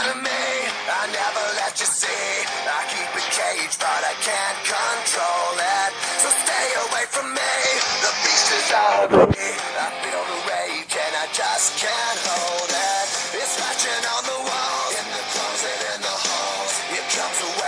out of me. I never let you see. I keep but I can't control it. So stay away from me. The beast is ugly. I feel the rage and I just can't hold it. It's scratching on the walls, in the closet, in the halls. It comes away.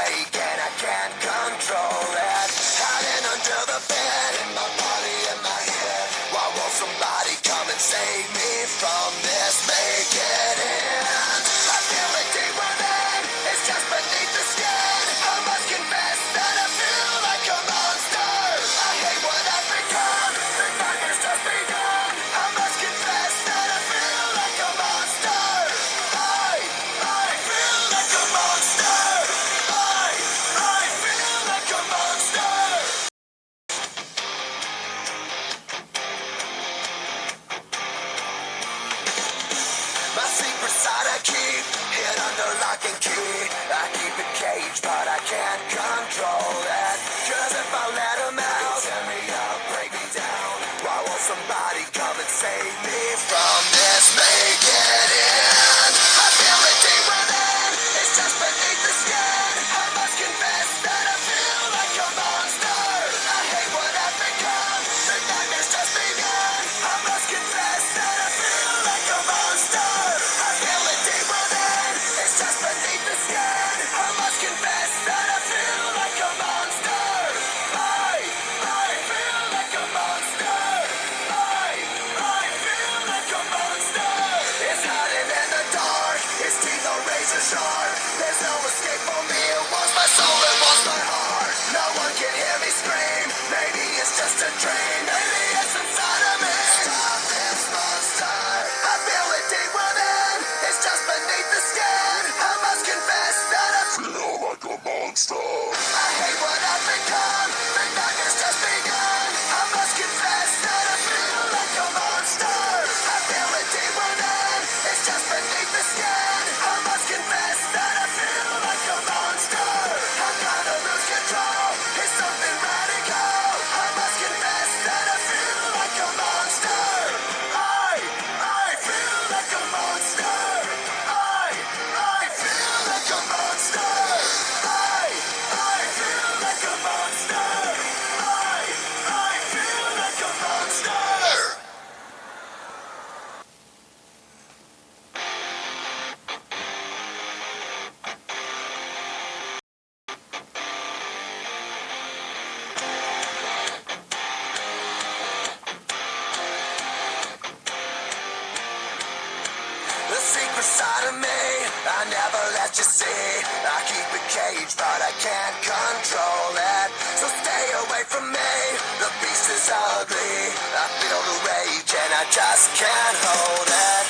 ugly. I feel the rage and I just can't hold it.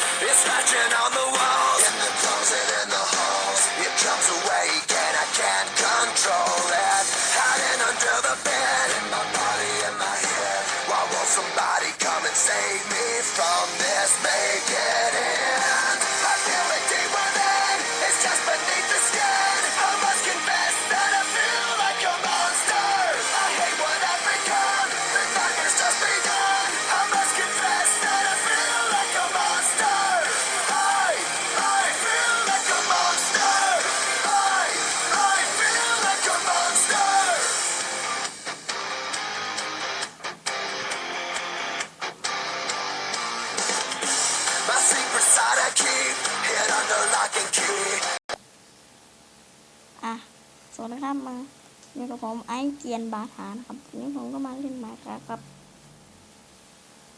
สวัสดีครับมาอยู่กับผมไอ้เกียนบาฐานครับนี่ผมก็มาเล่นไมค์ครับ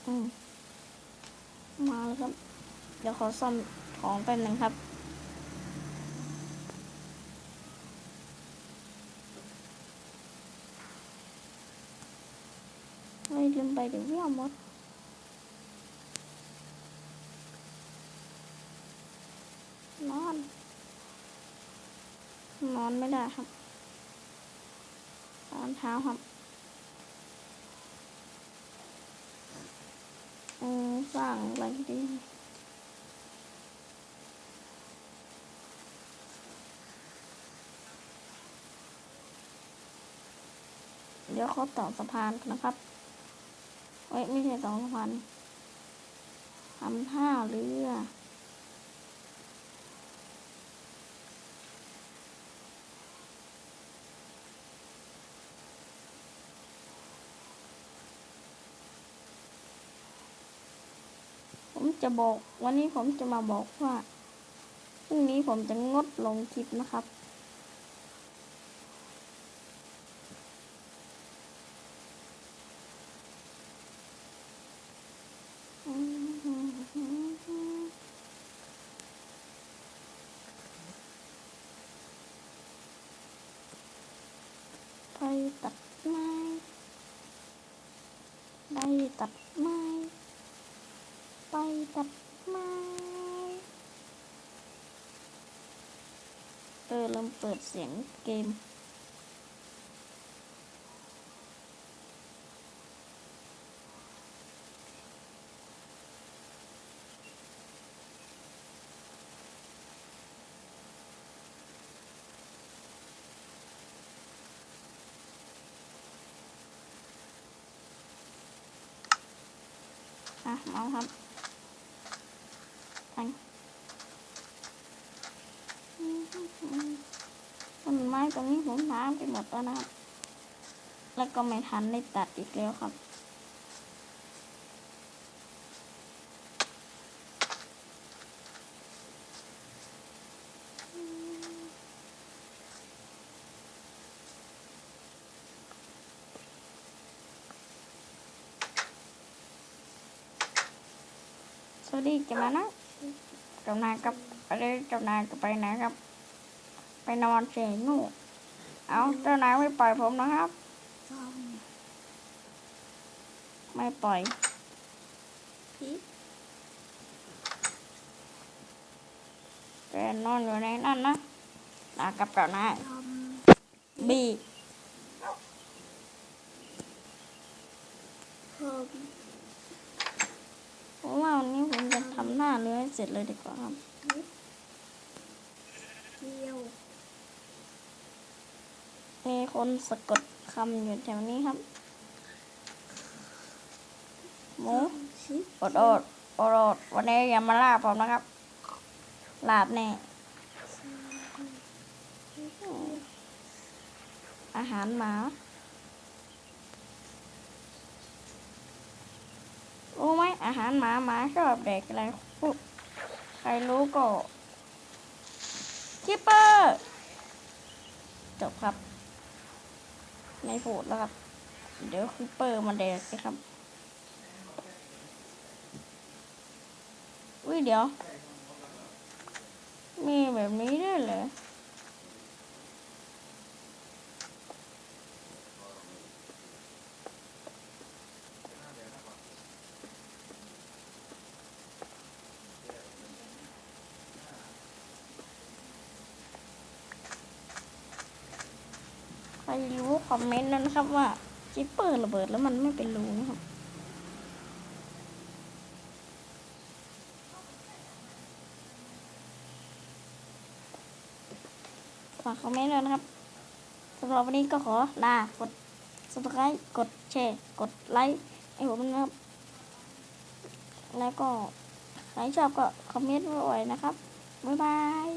อืมมาแล้วครับ เดี๋ยวขอซ่อมของแป๊บนึงครับไม่ลืมไปเดี๋ยววิ่งมด อนไม่ได้ครับรอนเท้าครับอืมสร้างอะไรดีเดี๋ยวเขาต่อสะพานนะครับเอ้ยไม่ใช่สองสะพานทำท่าเรือ จะบอก วันนี้ผมจะมาบอกว่าพรุ่งนี้ผมจะงดลงคลิปนะครับ ไปตัดไม้ ไปตัดไม้ ไปตัดไม้เออลืมเปิดเสียงเกมอะมาครับไป ต้นไม้ตรงนี้ผมน้ำไปหมดแล้วนะครับ แล้วก็ไม่ทันได้ตัดอีกแล้วครับสวัสดีจะมานะเจ้านายกับอะไรเจ้านายก็ไปไหนครับ ไปนอนเฉยนู่นเอาเจ้านายไม่ปล่อยผมนะครับซ่อมไม่ปล่อยพริกแกนอนอยู่ในนั่นนะลากับเจ้านายซ่อมบีเพิ่มผมว่าวันนี้ผมจะทำหน้าเรือให้เสร็จเลยดีกว่าครับเกี๊ยว มีคนสะกดคำอยู่แถวนี้ครับหมูชิปอดอดอดอดวันนี้อย่ามาล่าผมนะครับ ลาบแน่ อาหารหมา รู้ไหมอาหารหมาหมาชอบแดกอะไรปุ๊บใครรู้ก็คิปเปอร์ จบครับ ในโหดแล้วครับ เดี๋ยวคิปเปอร์มาแดกสิครับอุ้ยเดี๋ยว มีแบบนี้ด้วยเห รอใครรู้คอมเมนต์นั้นนะครับว่าจิปเปอร์ระเบิดแล้วมันไม่เป็นรูนะครับฝากคอมเมนต์ด้วยนะครับสำหรับวันนี้ก็ขอลากด subscribe กดแชร์ กดไลค์ให้ผมนะครับ แล้วก็ใครชอบก็คอมเมนต์ไว้นะครับ บ๊ายบาย